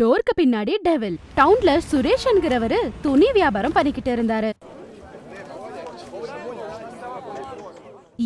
டோருக்கு பின்னாடி டெவில். டவுன்ல சுரேஷ்ங்கிறவரு துணி வியாபாரம் பண்ணிக்கிட்டு இருந்தாரு.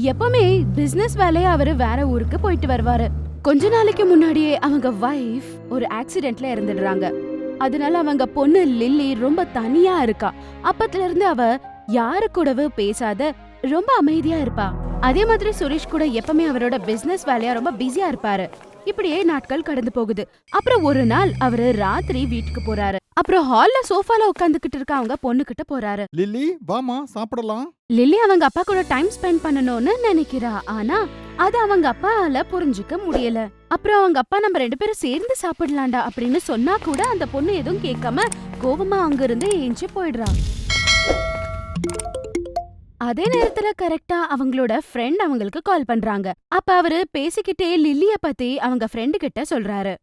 எப்பவுமே பிசினஸ் வேலையா அவரு வேற ஊருக்கு போயிட்டு வருவாரு. கொஞ்ச நாளைக்கு முன்னாடியே அவங்க வைஃப் ஒரு ஆக்சிடென்ட்ல இறந்துடுறாங்க. அதனால அவங்க பொண்ணு லில்லி ரொம்ப தனியா இருக்கா. அப்பத்துல இருந்து அவ யாரு கூடவும் பேசாத ரொம்ப அமைதியா இருப்பா. அதே மாதிரி சுரேஷ் கூட எப்பவுமே அவரோட பிசினஸ் வேலையா ரொம்ப பிஸியா இருப்பாரு. இப்படியே நாட்கள் கடந்து போகுது. அப்புறம் ஒரு நாள் அவரு ராத்திரி வீட்டுக்கு போறாரு. அப்புறம் ஹால்ல சோஃபால உட்காந்துக்கிட்டு இருக்க அவங்க பொண்ணு கிட்ட போறாரு. லில்லி வாமா சாப்பிடலாம். லில்லி அவங்க அப்பா கூட டைம் ஸ்பெண்ட் பண்ணணும்னு நினைக்கிறா. ஆனா அது அவங்க அப்பால புரிஞ்சுக்க முடியல. அப்புறம் அவங்க அப்பா நம்ம ரெண்டு பேரும் சேர்ந்து சாப்பிடலாம்டா அப்படின்னு சொன்னா கூட அந்த பொண்ணு எதுவும் கேட்காம கோவமா அங்க இருந்து ஏஞ்சி போயிடுறா. அதே நேரத்துல கரெக்டா அவங்களோட ஃப்ரெண்ட் அவங்களுக்கு கால் பண்றாங்க. அப்ப அவரு பேசிக்கிட்டே லில்லிய பத்தி அவங்க ஃப்ரெண்டு கிட்ட சொல்றாரு.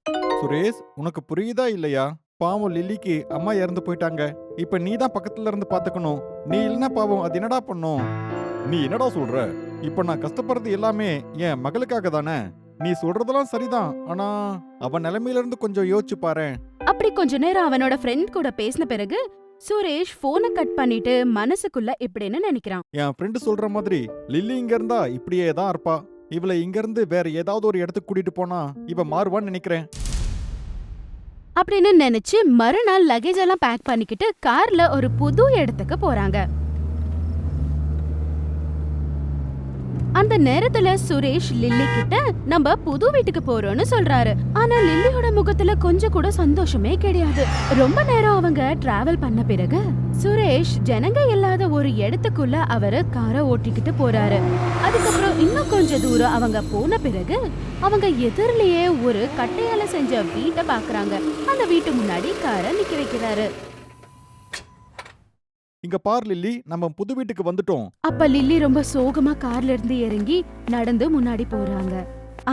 சுரேஷ் உனக்கு புரியுதா இல்லையா? பாவம் லில்லிக்கு அம்மா இறந்து போயிட்டாங்க. இப்ப நீ தான் பக்கத்துல இருந்து பாத்துக்கணும். நீ இல்லைன்னா பாவம் அது என்னடா பண்ணும்? நீ என்னடா சொல்ற? இப்ப நான் கஷ்டப்படுறது எல்லாமே என் மகளுக்காக தானே? நீ சொல்றதெல்லாம் சரிதான். ஆனா அவன் நிலைமையில இருந்து கொஞ்சம் யோசிச்சு பாரேன். அப்படி கொஞ்ச நேரம் அவனோட ஃப்ரெண்ட் கூட பேசின பிறகு சுரேஷ் போனை கட் பண்ணிட்டு மனசுக்குள்ள இப்படின்னு நினைக்கிறான். என் ஃப்ரெண்டு சொல்ற மாதிரி லில்லி இங்க இருந்தா இப்படியே தான் இருப்பா. இவளை இங்க இருந்து வேற ஏதாவது ஒரு இடத்துக்கு கூட்டிட்டு போனா இவ மாறுவான்னு நினைக்கிறேன். அப்படின்னு நினைச்சு மறுநாள் லக்கேஜ் எல்லாம் பேக் பண்ணிக்கிட்டு கார்ல ஒரு புது இடத்துக்கு போறாங்க. அந்த நேரத்துல சுரேஷ் லில்லி கிட்ட நம்ம புது வீட்டுக்கு போறோம்னு சொல்றாரு. ஆனா லில்லியோட முகத்துல கொஞ்சம் கூட சந்தோஷமே கிடையாது. ரொம்ப நேரம் அவங்க டிராவல் பண்ண பிறகு சுரேஷ் ஜனங்க இல்லாத ஒரு இடத்துக்குள்ள அவரு காரை ஓட்டிக்கிட்டு போறாரு. அதுக்கப்புறம் இன்னும் கொஞ்ச தூரம் அவங்க போன பிறகு அவங்க எதிரிலேயே ஒரு கட்டையால செஞ்ச வீட்டை பாக்குறாங்க. அந்த வீட்டு முன்னாடி காரை நிக்க வைக்கிறாரு. இங்க பார் லில்லி நம்ம புது வீட்டுக்கு வந்துட்டோம். அப்ப லில்லி ரொம்ப சோகமா கார்ல இருந்து இறங்கி நடந்து முன்னாடி போறாங்க.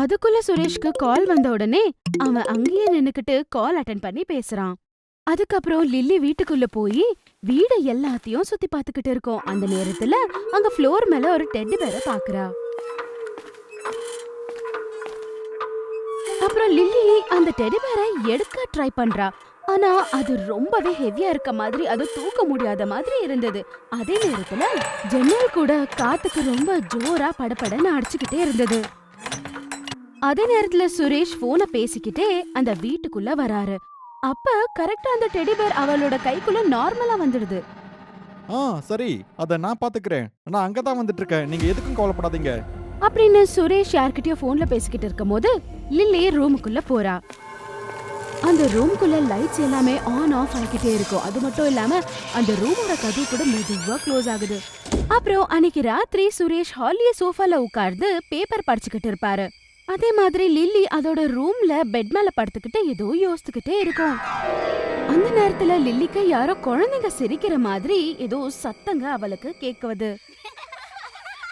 அதுக்குள்ள சுரேஷ்க்கு கால் வந்த உடனே அவன் அங்கேயே நின்னுக்கிட்டு கால் அட்டன் பண்ணி பேசுறான். அதுக்கப்புறம் லில்லி வீட்டுக்குள்ள போய் வீடு எல்லாத்தையும் சுத்தி பார்த்துக்கிட்டு இருக்கோம். அந்த நேரத்துல அங்க ஃப்ளோர் மேல ஒரு டெட்டி பேரை பாக்குறா. அப்புறம் லில்லி அந்த டெடி பேரை எடுக்க ட்ரை பண்றா. ஆனா அது ரொம்பவே ஹெவியா இருக்க மாதிரி அது தூக்க முடியாத மாதிரி இருந்தது. அதே நேரத்துல ஜன்னல் கூட காத்துக்கு ரொம்ப ஜோரா படபடன்னு அடிச்சுக்கிட்டே இருந்தது. அதே நேரத்துல சுரேஷ் போன பேசிக்கிட்டே அந்த வீட்டுக்குள்ள வராரு. அப்ப கரெக்டா அந்த டெடி பேர் அவளோட கைக்குள்ள நார்மலா வந்துடுது. ஆ சரி. அத நான் பாத்துக்கிறேன். நான் அங்கதான் வந்துட்டு இருக்கேன் நீங்க எதுக்கும் கவலைப்படாதீங்க. அப்படின்னு சுரேஷ் யார்கிட்டயோ போன்ல பேசிக்கிட்டு இருக்கும்போது லில்லி ரூமுக்குள்ள போறா. அந்த ரூம்குள்ள லைட்ஸ் எல்லாமே ஆன் ஆஃப் ஆகிக்கிட்டே இருக்கும். அது மட்டும் இல்லாம அந்த ரூமோட கதவு கூட மெதுவா க்ளோஸ் ஆகுது. அப்புறம் அன்னைக்கு ராத்திரி சுரேஷ் ஹாலிய சோஃபால உட்கார்ந்து பேப்பர் படிச்சுக்கிட்டு இருப்பாரு. அதே மாதிரி லில்லி அதோட ரூம்ல பெட் மேல படுத்துக்கிட்டு ஏதோ யோசித்துக்கிட்டே இருக்கும். அந்த நேரத்துல லில்லிக்கு யாரோ குழந்தைங்க சிரிக்கிற மாதிரி ஏதோ சத்தங்க அவளுக்கு கேக்குவது.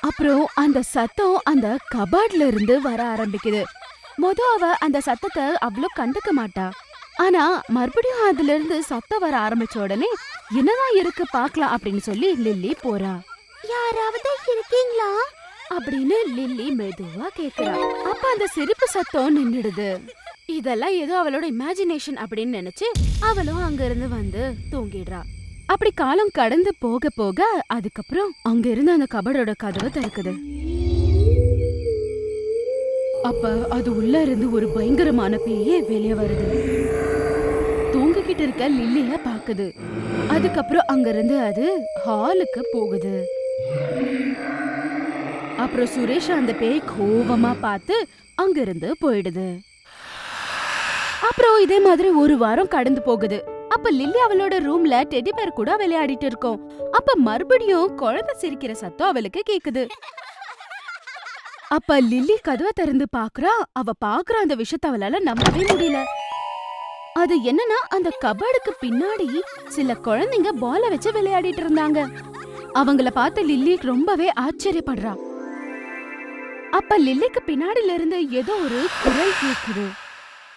அப்புறம் அந்த சத்தம் அந்த கபாட்ல இருந்து வர ஆரம்பிக்குது. மொத அவ அந்த சத்தத்தை அவ்வளோ கண்டுக்க மாட்டா. ஆனா மறுபடியும் அதுல இருந்து சத்தம் வர ஆரம்பிச்ச உடனே என்னதான் இருக்கு பார்க்கலாம் அப்படின்னு சொல்லி லில்லி போறா. யாராவது இருக்கீங்களா? அப்படின்னு லில்லி மெதுவா கேக்குறா. அப்ப அந்த சிரிப்பு சத்தம் நின்னுடுது. இதெல்லாம் ஏதோ அவளோட இமேஜினேஷன் அப்படின்னு நினைச்சு அவளும் அங்க இருந்து வந்து தூங்கிடுறா. அப்படி காலம் கடந்து போக போக அதுக்கப்புறம் அங்க இருந்து அந்த கபடோட கதவு திறக்குது. அப்ப அது உள்ள இருந்து ஒரு பயங்கரமான பேயே வெளியே வருது. தூங்கிக்கிட்டு இருக்க லில்லிய பாக்குது. அதுக்கப்புறம் அங்கிருந்து அது ஹாலுக்கு போகுது. அப்புறம் சுரேஷ் அந்த பேய் கோவமா பார்த்து அங்கிருந்து போயிடுது. அப்புறம் இதே மாதிரி ஒரு வாரம் கடந்து போகுது. அப்ப லில்லி அவளோட ரூம்ல டெடி பேர் கூட விளையாடிட்டு இருக்கோம். அப்ப மறுபடியும் குழந்தை சிரிக்கிற சத்தம் அவளுக்கு கேக்குது. அப்ப லில்லி கதவை திறந்து பாக்குறா அவ பாக்குற அந்த விஷயத்த அவளால நம்பவே முடியல. அது என்னன்னா அந்த கபடுக்கு பின்னாடி சில குழந்தைங்க பால வச்சு விளையாடிட்டு இருந்தாங்க. அவங்கள பார்த்து லில்லி ரொம்பவே ஆச்சரியப்படுறா. அப்ப லில்லிக்கு பின்னாடில இருந்து ஏதோ ஒரு குரல் கேக்குது.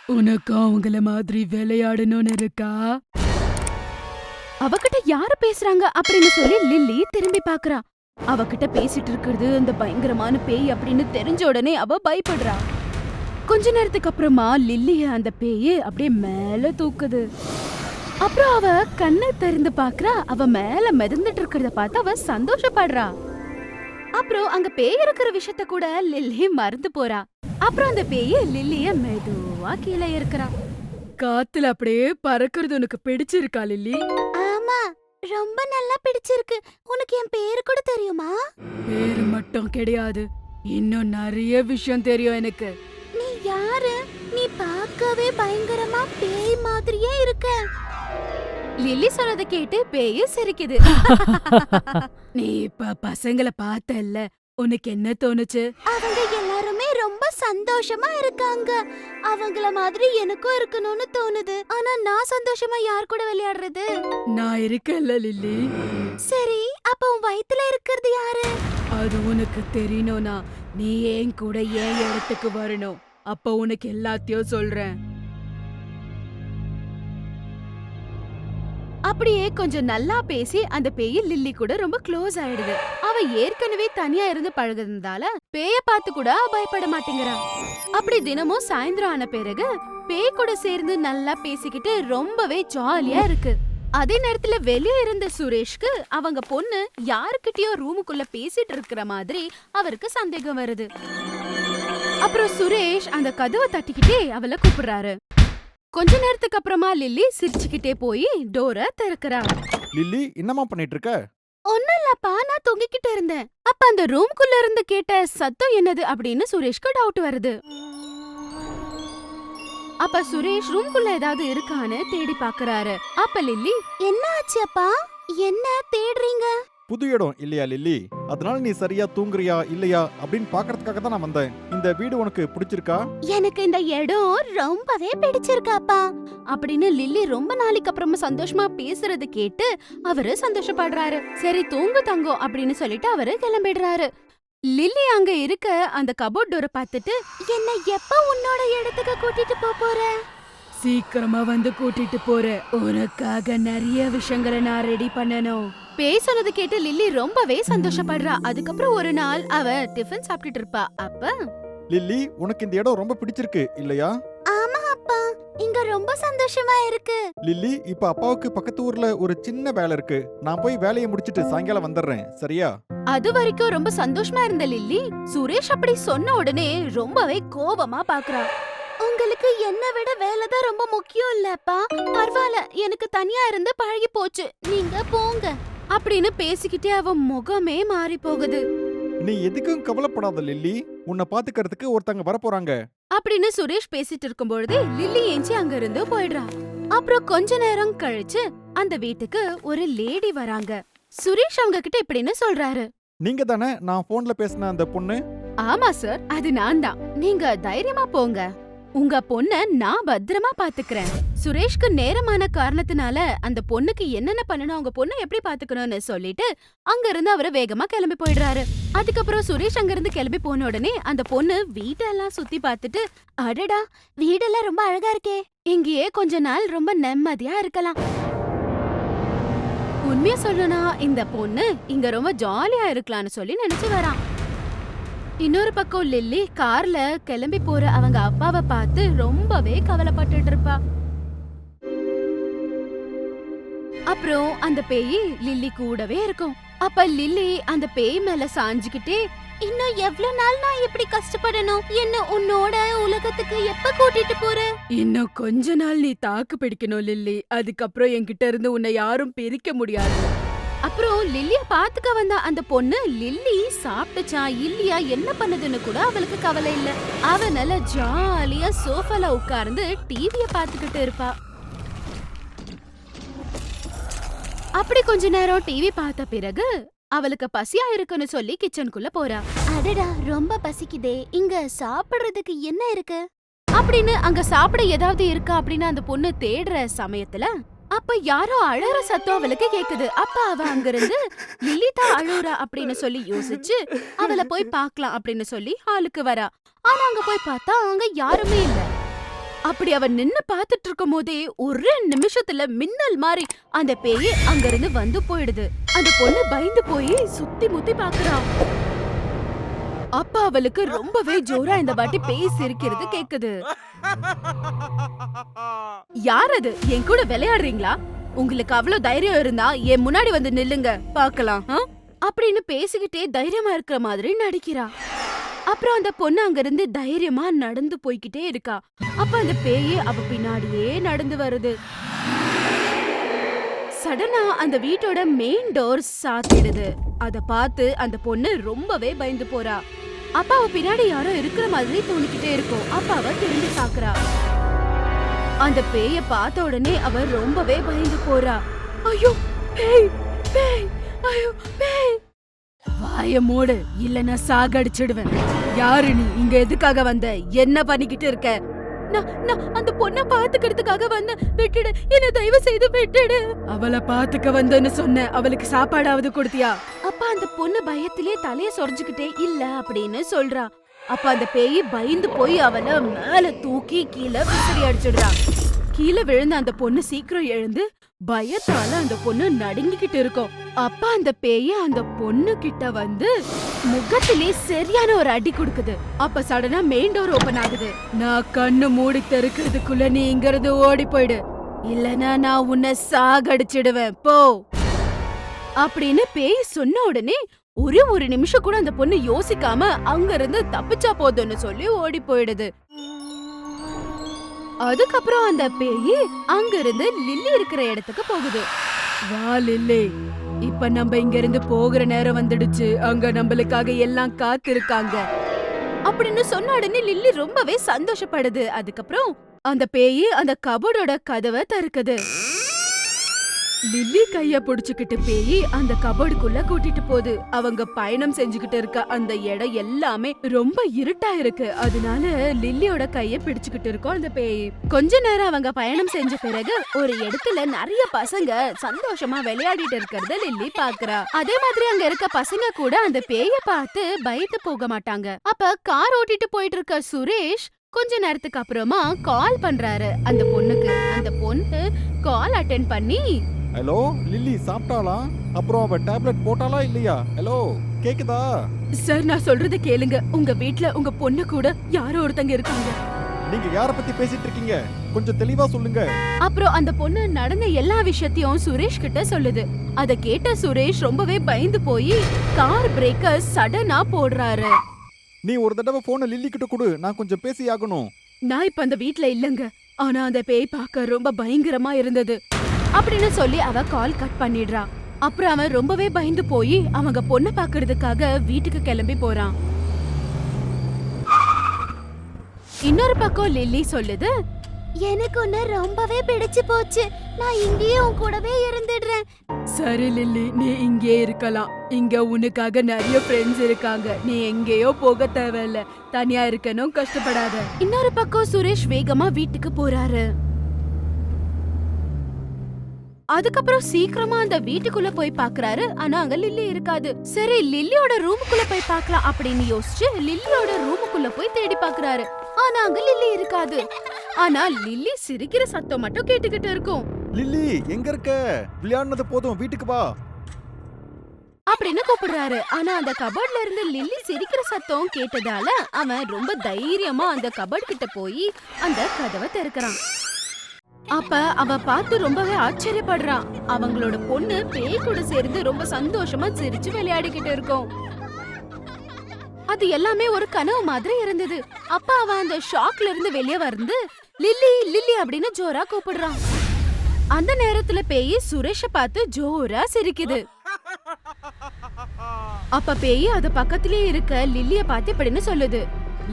உனக்கு அவங்கள மாதிரி விளையாடணும்னு இருக்கா? அவகிட்ட யாரு பேசுறாங்க அப்படின்னு சொல்லி லில்லி திரும்பி பாக்குறா. அவகிட்ட பேசிட்டு இருக்கிறது அந்த பயங்கரமான பேய் அப்படின்னு தெரிஞ்ச உடனே அவ பயப்படுறா. கொஞ்ச நேரத்துக்கு அப்புறமா லில்லிய அந்த பேய் அப்படியே மேல தூக்குது. அப்புறம் அவ கண்ணை திறந்து பாக்குறா. அவ மேல மிதந்துட்டு இருக்கிறத பார்த்து அவ சந்தோஷப்படுறா. அப்புறம் அங்க பேய் இருக்கிற விஷயத்த கூட லில்லி மறந்து போறா. அப்புறம் அந்த பேய் லில்லிய மெதுவா கீழே இருக்கிறா காத்துல அப்படியே பறக்கிறது உனக்கு பிடிச்சிருக்கா லில்லி? ரொம்ப நல்லா பிடிச்சிருக்கு. உனக்கு என் பேரு கூட தெரியுமா? பேரு மட்டும் கிடையாது. இன்னும் நிறைய விஷயம் தெரியும் எனக்கு. நீ யாரு? நீ பார்க்கவே பயங்கரமா பேய் மாதிரியே இருக்க. லில்லி சொன்னதை கேட்டு பேய சிரிக்குது. நீ இப்ப பசங்களை பார்த்தல்ல. உனக்கு என்ன தோணுச்சு? அவங்க எல்லாருமே சந்தோஷமா இருக்காங்க. அவங்கள மாதிரி எனக்கும் இருக்கணும்னு தோணுது. ஆனா நான் சந்தோஷமா யார் கூட விளையாடுறது? நான் இருக்கேன்ல லில்லி. சரி அப்ப உன் வயித்துல இருக்கிறது யாரு? அது உனக்கு தெரியணும்னா நீ ஏன் கூட ஏன் இடத்துக்கு வரணும். அப்ப உனக்கு எல்லாத்தையும் சொல்றேன். அப்படியே கொஞ்சம் நல்லா பேசி அந்த பேய் லில்லி கூட ரொம்ப க்ளோஸ் ஆயிடுது. அவ ஏற்கனவே தனியா இருந்து பழகுறதுனால பேய பார்த்து கூட பயப்பட மாட்டேங்கிறா. அப்படி தினமும் சாயந்தரம் ஆன பிறகு பேய் கூட சேர்ந்து நல்லா பேசிக்கிட்டு ரொம்பவே ஜாலியா இருக்கு. அதே நேரத்துல வெளியே இருந்த சுரேஷ்க்கு அவங்க பொண்ணு யாருக்கிட்டயோ ரூமுக்குள்ள பேசிட்டு இருக்கிற மாதிரி அவருக்கு சந்தேகம் வருது. அப்புறம் சுரேஷ் அந்த கதவை தட்டிக்கிட்டே அவளை கூப்பிடுறாரு. கொஞ்ச நேரத்துக்கு அப்புறமா லில்லி சிரிச்சுக்கிட்டே போய் டோரை திறக்கறா. லில்லி என்னம்மா பண்ணிட்டு இருக்க ஒண்ணும் இல்லப்பா நான் தொங்கிக்கிட்டு இருந்தேன். அப்ப அந்த ரூம்குள்ள இருந்து கேட்ட சத்தம் என்னது அப்படின்னு சுரேஷ்க்கு டவுட் வருது. அப்ப சுரேஷ் ரூம்குள்ள ஏதாவது இருக்கான்னு தேடி பாக்குறாரு. அப்ப லில்லி என்ன ஆச்சு அப்பா? என்ன தேடுறீங்க? புது இடம் இல்லையா லில்லி? அதனால நீ சரியா தூங்குறியா இல்லையா? அப்படின்னு பாக்குறதுக்காக தான் நான் வந்தேன். இந்த வீடு உனக்கு பிடிச்சிருக்கா? எனக்கு இந்த இடம் ரொம்பவே பிடிச்சிருக்காப்பா. அப்படின்னு லில்லி ரொம்ப நாளைக்கு அப்புறமா சந்தோஷமா பேசுறது கேட்டு அவரு சந்தோஷப்படுறாரு. சரி தூங்கு தங்கம் அப்படின்னு சொல்லிட்டு அவரு கிளம்பிடுறாரு. லில்லி அங்க இருக்க அந்த கபோர்ட் டோரை பார்த்துட்டு என்ன எப்ப உன்னோட இடத்துக்கு கூட்டிட்டு போப் போற? சீக்கிரமா வந்து கூட்டிட்டு போறேன் உனக்காக நிறைய விஷயங்களை நான் ரெடி பண்ணணும். பேய் சொன்னது கேட்டு லில்லி ரொம்பவே சந்தோஷப்படுறா. அதுக்கப்புறம் ஒரு நாள் அவ டிஃபன் சாப்பிட்டுட்டு இருப்பா. அப்ப? லில்லி உனக்கு இந்த இடம் ரொம்ப பிடிச்சிருக்கு இல்லையா? ஆமா அப்பா. இங்க ரொம்ப சந்தோஷமா இருக்கு. லில்லி இப்ப அப்பாவுக்கு பக்கத்து ஊர்ல ஒரு சின்ன வேலை இருக்கு. நான் போய் வேலையை முடிச்சிட்டு சாயங்காலம் வந்துடுறேன். சரியா? அது வரைக்கும் ரொம்ப சந்தோஷமா இருந்த லில்லி சுரேஷ் அப்படி சொன்ன உடனே ரொம்பவே கோபமா பாக்குறா. உங்களுக்கு என்ன விட வேலை தான் ரொம்ப முக்கியம் இல்லப்பா பரவாயில்ல எனக்கு தனியா இருந்து பழகி போச்சு. நீங்க போங்க. அப்படின்னு பேசிக்கிட்டே அவ முகமே மாறி போகுது. நீ எதுக்கும் கவலைப்படாத லில்லி. உன்னை பாத்துக்கிறதுக்கு ஒருத்தங்க வரப்போறாங்க அப்படின்னு சுரேஷ் பேசிட்டு இருக்கும் பொழுது லில்லி ஏஞ்சி அங்க இருந்து போயிடுறா. அப்புறம் கொஞ்ச நேரம் கழிச்சு அந்த வீட்டுக்கு ஒரு லேடி வராங்க. சுரேஷ் அவங்க கிட்ட இப்படின்னு சொல்றாரு. நீங்க தானே நான் போன்ல பேசின அந்த பொண்ணு? ஆமா சார். அது நான் தான். நீங்க தைரியமா போங்க. உங்க பொண்ண நான் பத்திரமா பாத்துக்கிறேன். சுரேஷ்க்கு நேரமான காரணத்தினால அந்த பொண்ணுக்கு என்னென்ன பண்ணணும் அவங்க பொண்ணை எப்படி பாத்துக்கணும்னு சொல்லிட்டு அங்க இருந்து அவரு வேகமா கிளம்பி போயிடுறாரு. அதுக்கப்புறம் சுரேஷ் அங்க இருந்து கிளம்பி போன உடனே அந்த பொண்ணு வீட்டெல்லாம் சுத்தி பார்த்துட்டு அடடா வீடெல்லாம் ரொம்ப அழகா இருக்கே. இங்கேயே கொஞ்ச நாள் ரொம்ப நிம்மதியா இருக்கலாம். உண்மையா சொல்லணும்னா இந்த பொண்ணு இங்க ரொம்ப ஜாலியா இருக்கலாம்னு சொல்லி நினைச்சு வரான். இன்னொரு பக்கம் லில்லி கார்ல கிளம்பி போற அவங்க அப்பாவை பார்த்து ரொம்பவே கவலைப்பட்டுட்டு இருப்பா. அப்புறம் அந்த பேய் லில்லி கூடவே இருக்கும். அப்ப லில்லி அந்த பேய் மேல சாஞ்சுக்கிட்டே இன்னும் எவ்வளவு நாள் நான் இப்படி கஷ்டப்படணும்? என்ன உன்னோட உலகத்துக்கு எப்ப கூட்டிட்டு போற? இன்னும் கொஞ்ச நாள் நீ தாக்கு பிடிக்கணும் லில்லி. அதுக்கப்புறம் என்கிட்ட இருந்து உன்னை யாரும் பிரிக்க முடியாது. அப்புறம் லில்லிய பாத்துக்க வந்த அந்த பொண்ணு லில்லி சாப்பிட்டுச்சா? இல்லையா? என்ன பண்ணுதுன்னு கூட அவளுக்கு கவலை இல்ல. அவ நல்ல ஜாலியா சோஃபால உட்கார்ந்து டிவிய பாத்துக்கிட்டு இருப்பா. அப்படி கொஞ்ச நேரம் டிவி பார்த்த பிறகு அவளுக்கு பசியா இருக்குன்னு சொல்லி கிச்சனுக்குள்ள போறா. அடடா ரொம்ப பசிக்குதே. இங்க சாப்பிடுறதுக்கு என்ன இருக்கு? அப்படின்னு அங்க சாப்பிட ஏதாவது இருக்கா அப்படின்னு அந்த பொண்ணு தேடுற சமயத்துல அப்ப யாரோ அழற சத்தம் அவளுக்கு கேக்குது. அப்ப அவ அங்கிருந்து லிலிதா அழுறா அப்படின்னு சொல்லி யோசிச்சு அவளை போய் பார்க்கலாம் அப்படின்னு சொல்லி ஹாலுக்கு வரா. ஆனா அங்க போய் பார்த்தா அங்க யாருமே இல்ல. அப்படி அவ நின்னு பாத்துட்டு இருக்கும் போதே ஒரே நிமிஷத்துல மின்னல் மாதிரி அந்த பேய் அங்கிருந்து வந்து போயிடுது. அந்த பொண்ணு பயந்து போய் சுத்தி முத்தி பாக்குறா. அப்ப அவளுக்கு ரொம்பவே ஜோரா இந்த வாட்டி பேய் சிரிக்கிறது கேக்குது. யார் அது? என் கூட விளையாடுறீங்களா? உங்களுக்கு அவ்வளவு தைரியம் இருந்தா என் முன்னாடி வந்து நில்லுங்க பாக்கலாம் ஆ? அப்படின்னு பேசிக்கிட்டே தைரியமா இருக்கிற மாதிரி நடிக்கிறா. அப்புறம் அந்த பொண்ணு அங்கிருந்து தைரியமா நடந்து போய்கிட்டே இருக்கா. அப்ப அந்த பேயே அவ பின்னாடியே நடந்து வருது. சடனா அந்த வீட்டோட மெயின் டோர் சாத்திடுது. அத பார்த்து அந்த பொண்ணு ரொம்பவே பயந்து போறா. அப்ப அவ பின்னாடி யாரோ இருக்கிற மாதிரி தோணிக்கிட்டே இருக்கும். அப்ப அவ திரும்பி பாக்குறா அந்த பேய பார்த்த உடனே அவ ரொம்பவே பயந்து போறா. ஐயோ பேய் பேய் ஐயோ பேய். வாய மூடு இல்லனா சாகடிச்சிடுவேன். யாரு நீ? இங்க எதுக்காக வந்த? என்ன பண்ணிக்கிட்டு இருக்க? நான் நான் அந்த பொண்ண பாத்துக்கிறதுக்காக வந்த விட்டுடு. என்ன தயவு செய்து விட்டுடு. அவளை பாத்துக்க வந்தேன்னு சொன்ன அவளுக்கு சாப்பாடாவது கொடுத்தியா? அப்ப அந்த பொண்ணு பயத்திலே தலைய சொரிஞ்சுக்கிட்டே இல்ல அப்படின்னு சொல்றா. அப்ப அந்த பேய் பயந்து போய் அவளை மேல தூக்கி கீழே விசிறி அடிச்சிடுறா. கீழே விழுந்த அந்த பொண்ணு சீக்கிரம் எழுந்து பயத்தால அந்த பொண்ணு நடுங்கிக்கிட்டு இருக்கும். அப்ப அந்த பேய் அந்த பொண்ணு கிட்ட வந்து முகத்திலே சரியான ஒரு அடி கொடுக்குது. அப்ப சடனா மெயின் டோர் ஓபன் ஆகுது. நான் கண்ணு மூடி தெருக்கிறதுக்குள்ள நீ இங்க இருந்து ஓடி போயிடு. இல்லனா நான் உன்னை சாகடிச்சிடுவேன். போ. அப்படின்னு பேய் சொன்ன உடனே ஒரே ஒரு நிமிஷம் கூட அந்த பொண்ணு யோசிக்காம அங்க இருந்து தப்பிச்சா போதும்னு சொல்லி ஓடி போயிடுது. அதுக்கப்புறம் அந்த பேய் அங்க இருந்து லில்லி இருக்கிற இடத்துக்கு போகுது. வா லில்லி. இப்ப நம்ம இங்க இருந்து போகிற நேரம் வந்துடுச்சு. அங்க நம்மளுக்காக எல்லாம் காத்திருக்காங்க. அப்படின்னு சொன்ன உடனே லில்லி ரொம்பவே சந்தோஷப்படுது. அதுக்கப்புறம் அந்த பேய் அந்த கபோர்டோட கதவை திறக்குது. லில்லி கைய புடிச்சுக்கிட்டு பேயி அந்த கபோர்டுக்குள்ள கூட்டிட்டு போகுது. அவங்க பயணம் செஞ்சுக்கிட்டு இருக்க அந்த இடம் எல்லாமே ரொம்ப இருட்டா இருக்கு. அதனால லில்லியோட கைய பிடிச்சுக்கிட்டு இருக்கோம் அந்த பேய். கொஞ்ச நேரம் அவங்க பயணம் செஞ்ச பிறகு ஒரு இடத்துல நிறைய பசங்க சந்தோஷமா விளையாடிட்டு இருக்கிறத லில்லி பாக்குறா. அதே மாதிரி அங்க இருக்க பசங்க கூட அந்த பேய பார்த்து பயந்து போக மாட்டாங்க. அப்ப கார் ஓட்டிட்டு போயிட்டு இருக்க சுரேஷ் கொஞ்ச நேரத்துக்கு அப்புறமா கால் பண்றாரு. அந்த பொண்ணுக்கு. அந்த பொண்ணு கால் அட்டென்ட் பண்ணி ஹலோ லில்லி சாப்பிட்டாளா? அப்புறம் அவ டேப்லெட் போட்டாளா இல்லையா? ஹலோ கேக்குதா? சார் நான் சொல்றத கேளுங்க. உங்க வீட்ல உங்க பொண்ணு கூட யாரோ ஒருத்தங்க இருக்காங்க. நீங்க யார பத்தி பேசிட்டு இருக்கீங்க? கொஞ்சம் தெளிவா சொல்லுங்க. அப்புறம் அந்த பொண்ணு நடந்த எல்லா விஷயத்தையும் சுரேஷ் கிட்ட சொல்லுது. அத கேட்ட சுரேஷ் ரொம்பவே பயந்து போய் கார் பிரேக்க சடனா போடுறாரு. நீ ஒரு தடவை போனை லில்லி கிட்ட கொடு. நான் கொஞ்சம் பேசி ஆகணும். நான் இப்ப அந்த வீட்ல இல்லங்க. ஆனா அந்த பேய் பார்க்க ரொம்ப பயங்கரமா இருந்தது. அப்படின்னு சொல்லி அவ கால் கட் பண்ணிடுறா. அப்புறம் அவன் ரொம்பவே பயந்து போய் அவங்க பொண்ணை பாக்குறதுக்காக வீட்டுக்கு கிளம்பி போறான். இன்னொரு பக்கம் லில்லி சொல்லுது எனக்கு உன்ன ரொம்பவே பிடிச்சு போச்சு. நான் இங்கேயே உன் கூடவே இருந்துடுறேன். சரி லில்லி நீ இங்கே இருக்கலாம். இங்க உனக்காக நிறைய ஃப்ரெண்ட்ஸ் இருக்காங்க. நீ எங்கேயோ போக தேவையில்ல. தனியா இருக்கணும் கஷ்டப்படாத. இன்னொரு பக்கம் சுரேஷ் வேகமா வீட்டுக்கு போறாரு. அதுக்கப்புறம் சீக்கிரமா அந்த வீட்டுக்குள்ள போய் பாக்குறாரு. ஆனா அங்க லில்லி இருக்காது. சரி லில்லியோட ரூமுக்குள்ள போய் பார்க்கலாம் அப்படின்னு யோசிச்சு லில்லியோட ரூமுக்குள்ள போய் தேடி பாக்குறாரு. ஆனா அங்க லில்லி இருக்காது. ஆனா லில்லி சிரிக்கிற சத்தம் மட்டும் கேட்டுக்கிட்டு இருக்கும். லில்லி எங்க இருக்க? விளையாடுனது போதும் வீட்டுக்கு வா. அப்படின்னு கூப்பிடுறாரு. ஆனா அந்த கபோர்ட்ல இருந்து லில்லி சிரிக்கிற சத்தம் கேட்டதால அவன் ரொம்ப தைரியமா அந்த கபோர்ட் கிட்ட போய் அந்த கதவை திறக்கறான். அப்ப அவ பார்த்து ரொம்பவே ஆச்சரியப்படுறான். அவங்களோட பொண்ணு பேய் கூட சேர்ந்து ரொம்ப சந்தோஷமா சிரிச்சு விளையாடிக்கிட்டு இருக்கோம். அது எல்லாமே ஒரு கனவு மாதிரி இருந்தது. அப்ப அவன் அந்த ஷாக்ல இருந்து வெளியே வந்து லில்லி லில்லி அப்படின்னு ஜோரா கூப்பிடுறான். அந்த நேரத்துல பேய் சுரேஷ பார்த்து ஜோரா சிரிக்குது. அப்ப பேய் அது பக்கத்திலே இருக்க லில்லிய பார்த்து இப்படின்னு சொல்லுது.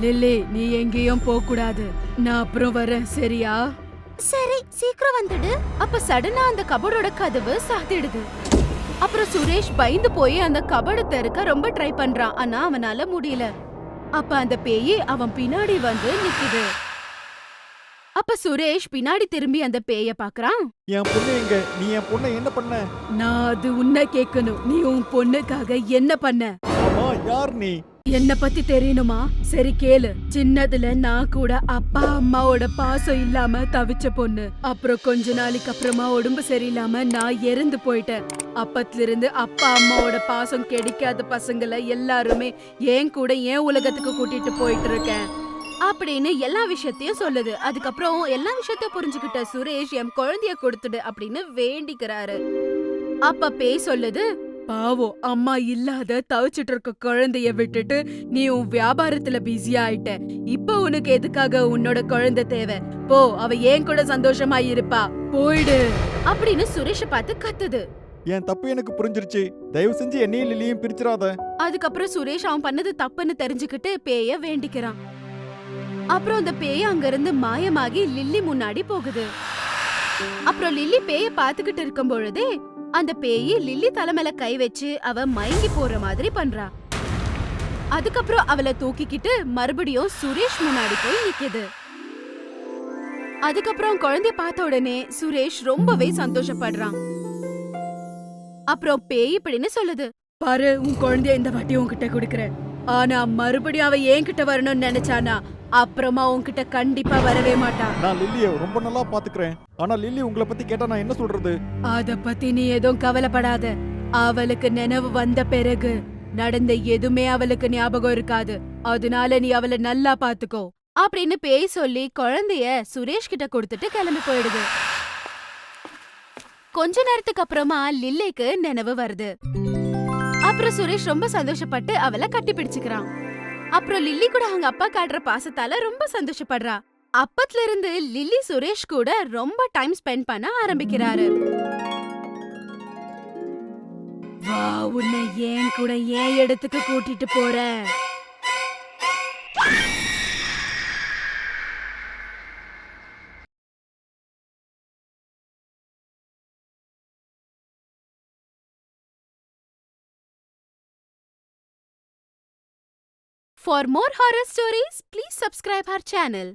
லில்லி நீ எங்கேயும் போக கூடாது நான் அப்புறம் வரேன். சரியா? சரி சீக்கிரம் வந்துடு. அப்ப சடனா அந்த கபோர்டோட கதவு சாத்திடுது. அப்புறம் சுரேஷ் பயந்து போய் அந்த கபோர்டு திறக்க ரொம்ப ட்ரை பண்றான். ஆனா அவனால முடியல. அப்ப அந்த பேய் அவன் பின்னாடி வந்து நிக்குது. அப்ப சுரேஷ் பின்னாடி திரும்பி அந்த பேய பாக்குறான். என் பொண்ணு எங்க? நீ என் பொண்ணை என்ன பண்ண? நான் அது உன்னை கேட்கணும். நீ உன் பொண்ணுக்காக என்ன பண்ண? யார் நீ? என்ன பத்தி தெரியணுமா? சரி கேளு. சின்னதுல நான் கூட அப்பா அம்மாவோட பாசம் இல்லாம தவிச்ச பொண்ணு. அப்புறம் கொஞ்ச நாளைக்கு அப்புறமா உடம்பு சரியில்லாம நான் இறந்து போயிட்டேன். அப்பத்துல இருந்து அப்பா அம்மாவோட பாசம் கிடைக்காத பசங்களை எல்லாருமே ஏன் கூட ஏன் உலகத்துக்கு கூட்டிட்டு போயிட்டு இருக்கேன். அப்படின்னு எல்லா விஷயத்தையும் சொல்லுது. அதுக்கப்புறம் எல்லா விஷயத்தையும் புரிஞ்சுக்கிட்ட சுரேஷ் என் குழந்தைய கொடுத்துடு அப்படின்னு வேண்டிக்கிறாரு. அப்ப பேய் சொல்லுது பாவம் அம்மா இல்லாத தவிச்சிட்டு இருக்க குழந்தைய விட்டுட்டு நீ உன் வியாபாரத்துல பிஸி ஆயிட்ட. இப்ப உனக்கு எதுக்காக உன்னோட குழந்தை தேவை? போ அவ ஏன் கூட சந்தோஷமா இருப்பா? போயிடு. அப்படின்னு சுரேஷ பார்த்து கத்துது. என் தப்பு எனக்கு புரிஞ்சிருச்சு. தயவு செஞ்சு என்னையும் லில்லியும் பிரிச்சிடாத. அதுக்கப்புறம் சுரேஷ் அவன் பண்ணது தப்புன்னு தெரிஞ்சுக்கிட்டு பேய வேண்டிக்கிறான். அப்புறம் அந்த பேய் அங்கிருந்து மாயமாகி லில்லி முன்னாடி போகுது. அப்புறம் லில்லி பேய பாத்துக்கிட்டு இருக்கும் பொழுதே அந்த பேயி லில்லி தலைமையில கை வச்சு அவ மயங்கி போற மாதிரி பண்றா. அதுக்கப்புறம் அவளை தூக்கிக்கிட்டு மறுபடியும் சுரேஷ் முன்னாடி போய் நிக்குது. அதுக்கப்புறம் குழந்தைய பார்த்த உடனே சுரேஷ் ரொம்பவே சந்தோஷப்படுறான். அப்புறம் பேய் இப்படின்னு சொல்லுது. பாரு உன் குழந்தைய இந்த வாட்டி உன்கிட்ட கொடுக்கறேன். ஆனா மறுபடியும் அவ என்கிட்ட வரணும்னு நினைச்சானா அப்புறமா உன்கிட்ட கண்டிப்பா வரவே மாட்டா நான் லில்லிய ரொம்ப நல்லா பாத்துக்கிறேன். ஆனா லில்லி உங்களை பத்தி கேட்டா நான் என்ன சொல்றது? அத பத்தி நீ எதுவும் கவலைப்படாத. அவளுக்கு நினைவு வந்த பிறகு நடந்த எதுவுமே அவளுக்கு ஞாபகம் இருக்காது. அதனால நீ அவளை நல்லா பாத்துக்கோ. அப்படின்னு பேய் சொல்லி குழந்தைய சுரேஷ் கிட்ட கொடுத்துட்டு கிளம்பி போயிடுது. கொஞ்ச நேரத்துக்கு அப்புறமா லில்லிக்கு நினைவு வருது. அப்புறம் சுரேஷ் ரொம்ப சந்தோஷப்பட்டு அவளை கட்டி பிடிச்சுக்கிறான். அப்புறம் லில்லி கூட அவங்க அப்பா காட்டுற பாசத்தால ரொம்ப சந்தோஷப்படுறா. அப்பத்துல இருந்து லில்லி சுரேஷ் கூட ரொம்ப டைம் ஸ்பெண்ட் பண்ண ஆரம்பிக்கிறாரு. வா உன்னை ஏன் கூட ஏன் இடத்துக்கு கூட்டிட்டு போற? For more horror stories, please subscribe our channel.